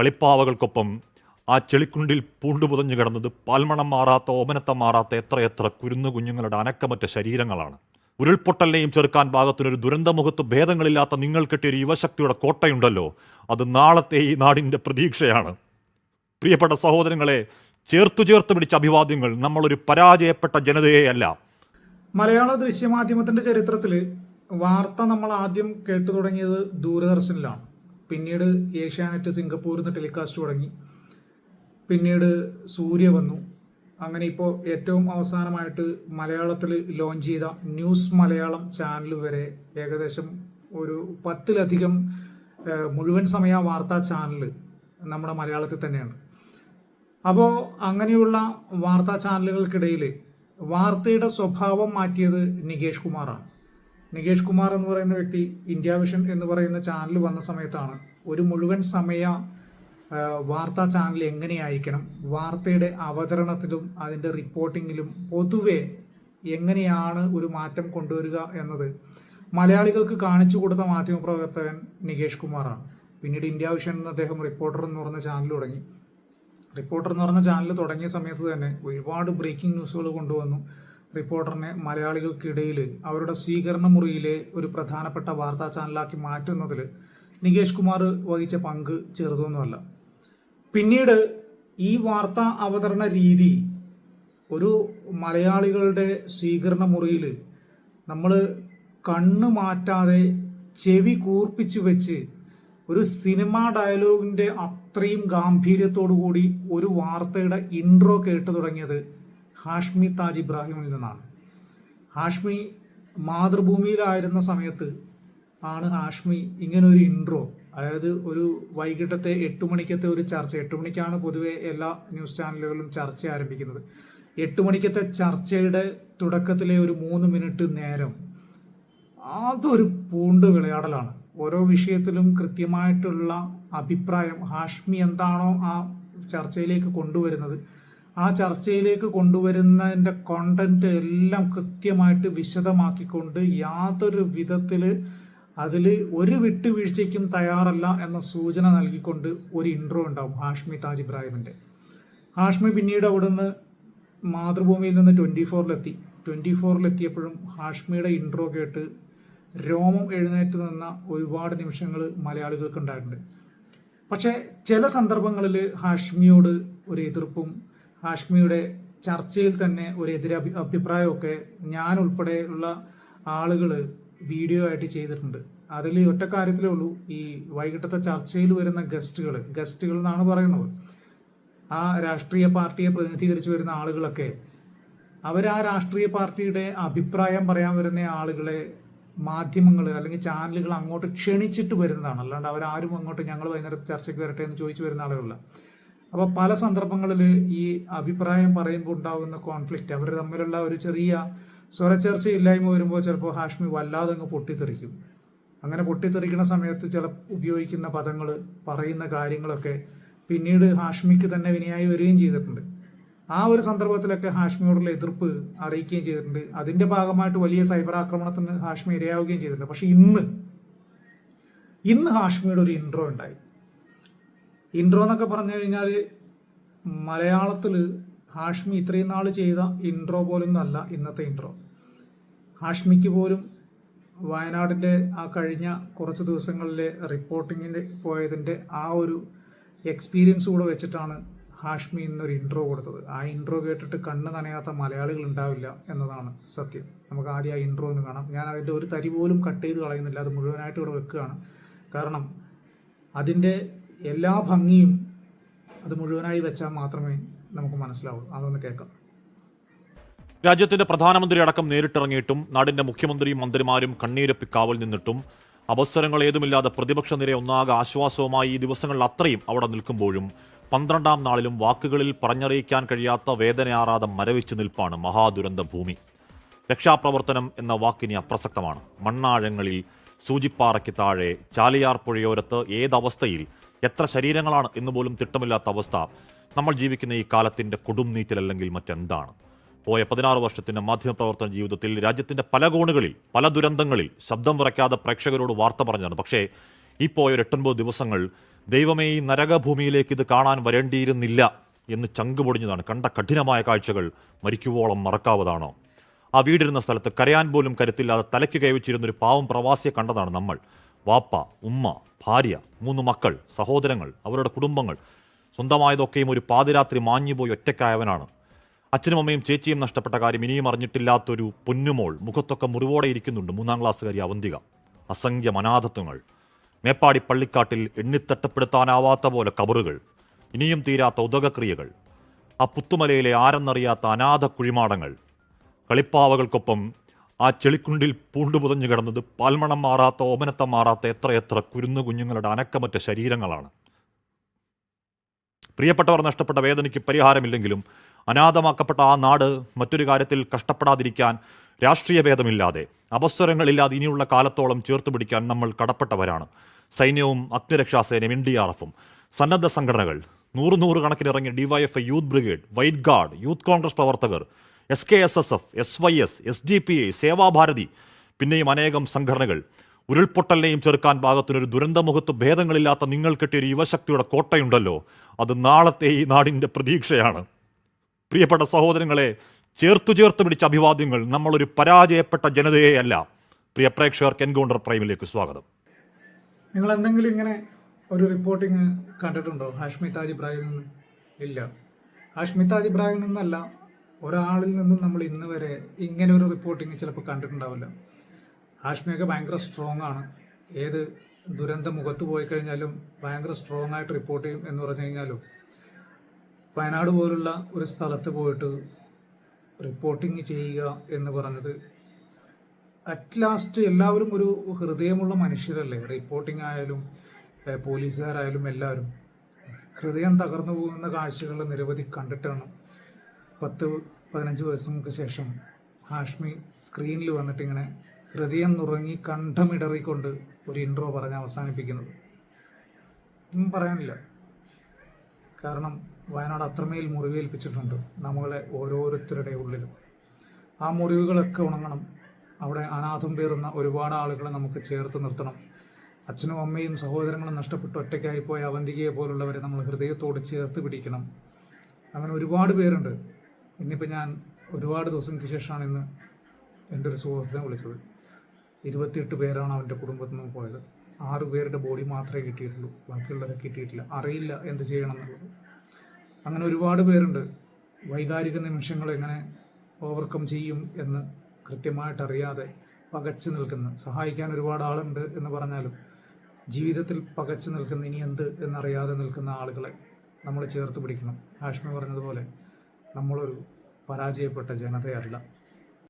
കളിപ്പാവകൾക്കൊപ്പം ആ ചെളിക്കുണ്ടിൽ പൂണ്ടുപുതഞ്ഞു കിടന്നത് പാൽമണം മാറാത്ത ഓമനത്തം മാറാത്ത എത്രയെത്ര കുരുന്നു കുഞ്ഞുങ്ങളുടെ അനക്കമറ്റ ശരീരങ്ങളാണ്. ഉരുൾപൊട്ടലിനെയും ചെറുക്കാൻ പാകത്തിനൊരു ദുരന്തമുഖത്ത് ഭേദങ്ങളില്ലാത്ത നിങ്ങൾ കെട്ടിയ ഒരു യുവശക്തിയുടെ കോട്ടയുണ്ടല്ലോ. അത് നാളത്തെ ഈ നാടിന്റെ പ്രതീക്ഷയാണ്. പ്രിയപ്പെട്ട സഹോദരങ്ങളെ ചേർത്തു ചേർത്ത് പിടിച്ച അഭിവാദ്യങ്ങൾ നമ്മളൊരു പരാജയപ്പെട്ട ജനതയെയല്ല മലയാള ദൃശ്യമാധ്യമത്തിന്റെ ചരിത്രത്തിൽ വാർത്ത നമ്മൾ ആദ്യം കേട്ടു തുടങ്ങിയത് ദൂരദർശനിലാണ്. പിന്നീട് ഏഷ്യാനെറ്റ് സിംഗപ്പൂരിൽ നിന്ന് ടെലികാസ്റ്റ് തുടങ്ങി. പിന്നീട് സൂര്യ വന്നു. അങ്ങനെ ഇപ്പോൾ ഏറ്റവും അവസാനമായിട്ട് മലയാളത്തിൽ ലോഞ്ച് ചെയ്ത ന്യൂസ് മലയാളം ചാനൽ വരെ ഏകദേശം ഒരു പത്തിലധികം മുഴുവൻ സമയ വാർത്താ ചാനൽ നമ്മുടെ മലയാളത്തിൽ തന്നെയാണ്. അപ്പോൾ അങ്ങനെയുള്ള വാർത്താ ചാനലുകൾക്കിടയിൽ വാർത്തയുടെ സ്വഭാവം മാറ്റിയത് നികേഷ് കുമാറാണ്. നികേഷ് കുമാർ എന്ന് പറയുന്ന വ്യക്തി ഇന്ത്യ വിഷൻ എന്ന് പറയുന്ന ചാനൽ വന്ന സമയത്താണ്. ഒരു മുഴുവൻ സമയ വാർത്താ ചാനൽ എങ്ങനെയായിരിക്കണം? വാർത്തയുടെ അവതരണത്തിലും അതിന്റെ റിപ്പോർട്ടിങ്ങിലും പൊതുവെ എങ്ങനെയാണ് ഒരു മാറ്റം കൊണ്ടുവരിക എന്നത് മലയാളികൾക്ക് കാണിച്ചു കൊടുത്ത മാധ്യമപ്രവർത്തകൻ നികേഷ് കുമാറാണ്. പിന്നീട് ഇന്ത്യ വിഷൻ എന്ന് അദ്ദേഹം റിപ്പോർട്ടർ എന്ന് പറഞ്ഞ ചാനൽ തുടങ്ങി. റിപ്പോർട്ടർ എന്ന് പറഞ്ഞ ചാനൽ തുടങ്ങിയ സമയത്ത് തന്നെ ഒരുപാട് ബ്രേക്കിംഗ് ന്യൂസുകൾ കൊണ്ടുവന്നു. റിപ്പോർട്ടറിനെ മലയാളികൾക്കിടയിൽ അവരുടെ സ്വീകരണ മുറിയിലെ ഒരു പ്രധാനപ്പെട്ട വാർത്താ ചാനലാക്കി മാറ്റുന്നതിൽ നികേഷ് കുമാർ വഹിച്ച പങ്ക് ചെറുതൊന്നുമല്ല. പിന്നീട് ഈ വാർത്താ അവതരണ രീതി ഒരു മലയാളികളുടെ സ്വീകരണ മുറിയിൽ നമ്മൾ കണ്ണ് മാറ്റാതെ ചെവി കൂർപ്പിച്ചു വെച്ച് ഒരു സിനിമാ ഡയലോഗിന്റെ അത്രയും ഗാംഭീര്യത്തോടു കൂടി ഒരു വാർത്തയുടെ ഇൻട്രോ കേട്ടു തുടങ്ങിയത് ഹാഷ്മി താജ് ഇബ്രാഹിമിൽ നിന്നാണ്. ഹാഷ്മി മാതൃഭൂമിയിലായിരുന്ന സമയത്ത് ആണ് ഹാഷ്മി ഇങ്ങനെ ഒരു ഇൻട്രോ അതായത് ഒരു വൈകിട്ടത്തെ എട്ട് മണിക്കത്തെ ഒരു ചർച്ച എട്ട് മണിക്കാണ് പൊതുവെ എല്ലാ ന്യൂസ് ചാനലുകളിലും ചർച്ച ആരംഭിക്കുന്നത്. എട്ട് മണിക്കത്തെ ചർച്ചയുടെ തുടക്കത്തിലെ ഒരു മൂന്ന് മിനിറ്റ് നേരം അതൊരു പൂണ്ട് വിളയാടലാണ്. ഓരോ വിഷയത്തിലും കൃത്യമായിട്ടുള്ള അഭിപ്രായം ഹാഷ്മി എന്താണോ ആ ചർച്ചയിലേക്ക് കൊണ്ടുവരുന്നത് ആ ചർച്ചയിലേക്ക് കൊണ്ടുവരുന്നതിന്റെ കോണ്ടന്റ് എല്ലാം കൃത്യമായിട്ട് വിശദമാക്കിക്കൊണ്ട് യാതൊരു വിധത്തിൽ അതിൽ ഒരു വിട്ടുവീഴ്ചയ്ക്കും തയ്യാറല്ല എന്ന സൂചന നൽകിക്കൊണ്ട് ഒരു ഇൻട്രോ ഉണ്ടാവും ഹാഷ്മി താജ് ഇബ്രാഹിമിന്റെ ഹാഷ്മി പിന്നീട് അവിടുന്ന് മാതൃഭൂമിയിൽ നിന്ന് ട്വന്റി ഫോറിലെത്തി ട്വന്റി ഫോറിലെത്തിയപ്പോഴും ഹാഷ്മിയുടെ ഇൻട്രോ കേട്ട് രോമം എഴുന്നേറ്റ് നിന്ന ഒരുപാട് നിമിഷങ്ങൾ മലയാളികൾക്ക് ഉണ്ടായിട്ടുണ്ട്. പക്ഷേ ചില സന്ദർഭങ്ങളിൽ ഹാഷ്മിയോട് ഒരു എതിർപ്പും ഹാഷ്മിയുടെ ചർച്ചയിൽ തന്നെ ഒരു എതിരെ അഭി അഭിപ്രായമൊക്കെ ഞാൻ ഉൾപ്പെടെയുള്ള ആളുകൾ വീഡിയോ ആയിട്ട് ചെയ്തിട്ടുണ്ട്. അതിൽ ഒറ്റ കാര്യത്തിലേ ഉള്ളൂ. ഈ വൈകിട്ടത്തെ ചർച്ചയിൽ വരുന്ന ഗസ്റ്റുകൾ ഗസ്റ്റുകൾ എന്നാണ് പറയുന്നത്. ആ രാഷ്ട്രീയ പാർട്ടിയെ പ്രതിനിധീകരിച്ചു വരുന്ന ആളുകളൊക്കെ അവർ ആ രാഷ്ട്രീയ പാർട്ടിയുടെ അഭിപ്രായം പറയാൻ വരുന്ന ആളുകളെ മാധ്യമങ്ങൾ അല്ലെങ്കിൽ ചാനലുകൾ അങ്ങോട്ട് ക്ഷണിച്ചിട്ട് വരുന്നതാണ്. അല്ലാണ്ട് അവരാരും അങ്ങോട്ട് ഞങ്ങൾ വൈകുന്നേരത്തെ ചർച്ചയ്ക്ക് വരട്ടെ എന്ന് ചോദിച്ചു വരുന്ന ആളുകളല്ല. അപ്പോൾ പല സന്ദർഭങ്ങളിൽ ഈ അഭിപ്രായം പറയുമ്പോൾ ഉണ്ടാകുന്ന കോൺഫ്ലിക്റ്റ് അവർ തമ്മിലുള്ള ഒരു ചെറിയ സ്വരച്ചേർച്ചയില്ലായ്മ വരുമ്പോൾ ചിലപ്പോൾ ഹാഷ്മി വല്ലാതെ അങ്ങ് പൊട്ടിത്തെറിക്കും. അങ്ങനെ പൊട്ടിത്തെറിക്കുന്ന സമയത്ത് ചില ഉപയോഗിക്കുന്ന പദങ്ങൾ പറയുന്ന കാര്യങ്ങളൊക്കെ പിന്നീട് ഹാഷ്മിക്ക് തന്നെ വിനയായി വരികയും ചെയ്തിട്ടുണ്ട്. ആ ഒരു സന്ദർഭത്തിലൊക്കെ ഹാഷ്മിയോടുള്ള എതിർപ്പ് അറിയിക്കുകയും ചെയ്തിട്ടുണ്ട്. അതിന്റെ ഭാഗമായിട്ട് വലിയ സൈബർ ആക്രമണത്തിന് ഹാഷ്മി ഇരയാവുകയും ചെയ്തിട്ടുണ്ട്. പക്ഷെ ഇന്ന് ഇന്ന് ഹാഷ്മിയുടെ ഒരു ഇൻട്രോ ഉണ്ടായി. ഇൻട്രോ എന്നൊക്കെ പറഞ്ഞു കഴിഞ്ഞാൽ മലയാളത്തിൽ ഹാഷ്മി ഇത്രയും നാൾ ചെയ്ത ഇൻട്രോ പോലൊന്നും അല്ല ഇന്നത്തെ ഇൻട്രോ ഹാഷ്മിക്ക് പോലും വയനാടിന്റെ ആ കഴിഞ്ഞ കുറച്ച് ദിവസങ്ങളിലെ റിപ്പോർട്ടിങ്ങിന് പോയതിന്റെ ആ ഒരു എക്സ്പീരിയൻസ് കൂടെ വെച്ചിട്ടാണ് ഹാഷ്മി ഇന്നൊരു ഇൻട്രോ കൊടുത്തത്. ആ ഇൻട്രോ കേട്ടിട്ട് കണ്ണ് നനയാത്ത മലയാളികൾ ഉണ്ടാവില്ല എന്നതാണ് സത്യം. നമുക്ക് ആദ്യം ആ ഇൻട്രോ ഒന്ന് കാണാം. ഞാൻ അതിന്റെ ഒരു തരി പോലും കട്ട് ചെയ്ത് കളയുന്നില്ല. അത് മുഴുവനായിട്ട് ഇവിടെ വെക്കുകയാണ്. കാരണം അതിന്റെ എല്ലാ ഭംഗിയും അത് മുഴുവനായി വെച്ചാൽ മാത്രമേ നമുക്ക് മനസ്സിലാവൂ അതൊന്ന് കേൾക്കാം. രാജ്യത്തിന്റെ പ്രധാനമന്ത്രി അടക്കം നേരിട്ടിറങ്ങിയിട്ടും നാടിന്റെ മുഖ്യമന്ത്രിയും മന്ത്രിമാരും കണ്ണീരപ്പി കാവൽ നിന്നിട്ടും അവസരങ്ങൾ ഏതുമില്ലാതെ പ്രതിപക്ഷ നിര ഒന്നാകെ ആശ്വാസവുമായി ഈ ദിവസങ്ങളിൽ അത്രയും അവിടെ നിൽക്കുമ്പോഴും പന്ത്രണ്ടാം നാളിലും വാക്കുകളിൽ പറഞ്ഞറിയിക്കാൻ കഴിയാത്ത വേദനയാറാതെ മരവിച്ചു നിൽപ്പാണ് മഹാദുരന്ത ഭൂമി രക്ഷാപ്രവർത്തനം എന്ന വാക്കിനി അപ്രസക്തമാണ്. മണ്ണാഴങ്ങളിൽ സൂചിപ്പാറയ്ക്ക് താഴെ ചാലിയാർ പുഴയോരത്ത് ഏതവസ്ഥയിൽ എത്ര ശരീരങ്ങളാണ് എന്ന് പോലും തിട്ടമില്ലാത്ത അവസ്ഥ നമ്മൾ ജീവിക്കുന്ന ഈ കാലത്തിന്റെ കൊടും നീറ്റലല്ലെങ്കിൽ മറ്റെന്താണ്? പോയ പതിനാറ് വർഷത്തിന്റെ മാധ്യമപ്രവർത്തന ജീവിതത്തിൽ രാജ്യത്തിന്റെ പല കോണുകളിൽ പല ദുരന്തങ്ങളിൽ ശബ്ദം വിറയ്ക്കാതെ പ്രേക്ഷകരോട് വാർത്ത പറഞ്ഞാണ് പക്ഷേ ഈ പോയ ഒരു എട്ടൊൻപത് ദിവസങ്ങൾ ദൈവമേ ഈ നരകഭൂമിയിലേക്ക് ഇത് കാണാൻ വരേണ്ടിയിരുന്നില്ല എന്ന് ചങ്കുപൊടിഞ്ഞതാണ് കണ്ട കഠിനമായ കാഴ്ചകൾ മരിക്കുവോളം മറക്കാവതാണോ? ആ വീടിരുന്ന സ്ഥലത്ത് കരയാൻ പോലും കരുത്തില്ലാതെ തലയ്ക്ക് കൈവച്ചിരുന്ന ഒരു പാവം പ്രവാസിയെ കണ്ടതാണ് നമ്മൾ. വാപ്പ ഉമ്മ ഭാര്യ മൂന്ന് മക്കൾ സഹോദരങ്ങൾ അവരുടെ കുടുംബങ്ങൾ. സ്വന്തമായതൊക്കെയും ഒരു പാതിരാത്രി മാഞ്ഞുപോയി ഒറ്റയ്ക്കായവനാണ്. അച്ഛനും അമ്മയും ചേച്ചിയും നഷ്ടപ്പെട്ട കാര്യം ഇനിയും അറിഞ്ഞിട്ടില്ലാത്തൊരു പൊന്നുമോൾ മുഖത്തൊക്കെ മുറിവോടെ ഇരിക്കുന്നുണ്ട് മൂന്നാം ക്ലാസ്സുകാരി അവന്തിക. അസംഖ്യം അനാഥത്വങ്ങൾ. മേപ്പാടി പള്ളിക്കാട്ടിൽ എണ്ണിത്തട്ടപ്പെടുത്താനാവാത്ത പോലെ കബറുകൾ. ഇനിയും തീരാത്ത ഉദകക്രിയകൾ. ആ പുത്തുമലയിലെ ആരെന്നറിയാത്ത അനാഥ കുഴിമാടങ്ങൾ. കളിപ്പാവകൾക്കൊപ്പം ആ ചെളിക്കുണ്ടിൽ പൂണ്ടുപുതഞ്ഞു കിടന്നത് പാൽമണം മാറാത്ത ഓമനത്തം മാറാത്ത എത്രയെത്ര കുരുന്നു കുഞ്ഞുങ്ങളുടെ അനക്കമറ്റ ശരീരങ്ങളാണ്. പ്രിയപ്പെട്ടവർ നഷ്ടപ്പെട്ട വേദനയ്ക്ക് പരിഹാരമില്ലെങ്കിലും അനാഥമാക്കപ്പെട്ട ആ നാട് മറ്റൊരു കാര്യത്തിൽ കഷ്ടപ്പെടാതിരിക്കാൻ രാഷ്ട്രീയ ഭേദമില്ലാതെ അവസരങ്ങളില്ലാതെ ഇനിയുള്ള കാലത്തോളം ചേർത്ത് പിടിക്കാൻ നമ്മൾ കടപ്പെട്ടവരാണ്. സൈന്യവും അഗ്നിരക്ഷാസേനയും എൻ ഡി ആർ എഫും സന്നദ്ധ സംഘടനകൾ നൂറ് നൂറ് കണക്കിന് DYFI youth brigade white guard youth congress പ്രവർത്തകർ S K S S F S Y S S D P I Sevabharathi പിന്നെയും അനേകം സംഘടനകൾ. ഉരുൾപൊട്ടലിനെയും ചെറുക്കാൻ പാകത്തിനൊരു ദുരന്തമുഖത്ത് ഭേദങ്ങളില്ലാത്ത നിങ്ങൾ കിട്ടിയ ഒരു യുവശക്തിയുടെ കോട്ടയുണ്ടല്ലോ. അത് നാളത്തെ ഈ നാടിന്റെ പ്രതീക്ഷയാണ്. പ്രിയപ്പെട്ട സഹോദരങ്ങളെ ചേർത്തു ചേർത്ത് പിടിച്ച അഭിവാദ്യങ്ങൾ നമ്മളൊരു പരാജയപ്പെട്ട ജനതയെയല്ല പ്രിയ പ്രേക്ഷകർക്ക് എൻകൗണ്ടർ പ്രൈമിലേക്ക് സ്വാഗതം. നിങ്ങൾ എന്തെങ്കിലും ഇങ്ങനെ ഒരു റിപ്പോർട്ടിങ് കണ്ടിട്ടുണ്ടോ? ഹാഷ്മി താജ് ഇബ്രാഹിമിൽ നിന്ന്? ഇല്ല. ഹാഷ്മി താജ് ഇബ്രാഹിമിൽ നിന്നല്ല ഒരാളിൽ നിന്നും നമ്മൾ ഇന്ന് വരെ ഇങ്ങനെ ഒരു റിപ്പോർട്ടിങ് ചിലപ്പോൾ കണ്ടിട്ടുണ്ടാവില്ല. ഹാഷ്മിയൊക്കെ ഭയങ്കര സ്ട്രോങ് ആണ്. ഏത് ദുരന്ത മുഖത്ത് പോയി കഴിഞ്ഞാലും ഭയങ്കര സ്ട്രോങ് ആയിട്ട് റിപ്പോർട്ട് ചെയ്യും എന്ന് പറഞ്ഞു കഴിഞ്ഞാലും വയനാട് പോലുള്ള ഒരു സ്ഥലത്ത് പോയിട്ട് റിപ്പോർട്ടിങ് ചെയ്യുക എന്ന് പറഞ്ഞത് അറ്റ് ലാസ്റ്റ് എല്ലാവരും ഒരു ഹൃദയമുള്ള മനുഷ്യരല്ലേ? റിപ്പോർട്ടിംഗ് ആയാലും പോലീസുകാരായാലും എല്ലാവരും. ഹൃദയം തകർന്നു പോകുന്ന കാഴ്ചകൾ നിരവധി കണ്ടിട്ടാണ് പത്ത് പതിനഞ്ച് വയസ്സുകൾക്ക് ശേഷം ഹാഷ്മി സ്ക്രീനിൽ വന്നിട്ട് ഇങ്ങനെ ഹൃദയം നുറങ്ങി കണ്ഠമിടറിക്കൊണ്ട് ഒരു ഇൻട്രോ പറഞ്ഞ് അവസാനിപ്പിക്കുന്നത്. ഒന്നും പറയാനില്ല. കാരണം വയനാട് അത്രമേൽ മുറിവേൽപ്പിച്ചിട്ടുണ്ട് നമ്മളെ ഓരോരുത്തരുടെ ഉള്ളിലും. ആ മുറിവുകളൊക്കെ ഉണങ്ങണം. അവിടെ അനാഥം പേറുന്ന ഒരുപാട് ആളുകളെ നമുക്ക് ചേർത്ത് നിർത്തണം. അച്ഛനും അമ്മയും സഹോദരങ്ങളും നഷ്ടപ്പെട്ട് ഒറ്റയ്ക്കായി പോയ അവന്തികയെ പോലുള്ളവരെ നമ്മൾ ഹൃദയത്തോട് ചേർത്ത് പിടിക്കണം. അങ്ങനെ ഒരുപാട് പേരുണ്ട്. ഇന്നിപ്പോൾ ഞാൻ ഒരുപാട് ദിവസങ്ങൾക്ക് ശേഷമാണ് ഇന്ന് എന്റെ ഒരു സുഹൃത്തിനെ വിളിച്ചത്. ഇരുപത്തിയെട്ട് പേരാണ് അവന്റെ കുടുംബത്തിൽ നിന്ന് പോയത്. ആറ് പേരുടെ ബോഡി മാത്രമേ കിട്ടിയിട്ടുള്ളൂ. ബാക്കിയുള്ളവരെ കിട്ടിയിട്ടില്ല. അറിയില്ല എന്ത് ചെയ്യണം എന്നുള്ളത് അങ്ങനെ ഒരുപാട് പേരുണ്ട്. വൈകാരിക നിമിഷങ്ങൾ എങ്ങനെ ഓവർകം ചെയ്യും എന്ന് കൃത്യമായിട്ട് അറിയാതെ പകച്ചു നിൽക്കുന്ന സഹായിക്കാൻ ഒരുപാട് ആളുണ്ട് എന്ന് പറഞ്ഞാലും ജീവിതത്തിൽ പകച്ചു നിൽക്കുന്ന ഇനി എന്ത് എന്നറിയാതെ നിൽക്കുന്ന ആളുകളെ നമ്മൾ ചേർത്ത് പിടിക്കണം. ഹാഷ്മി പറഞ്ഞതുപോലെ നമ്മളൊരു പരാജയപ്പെട്ട ജനതയല്ല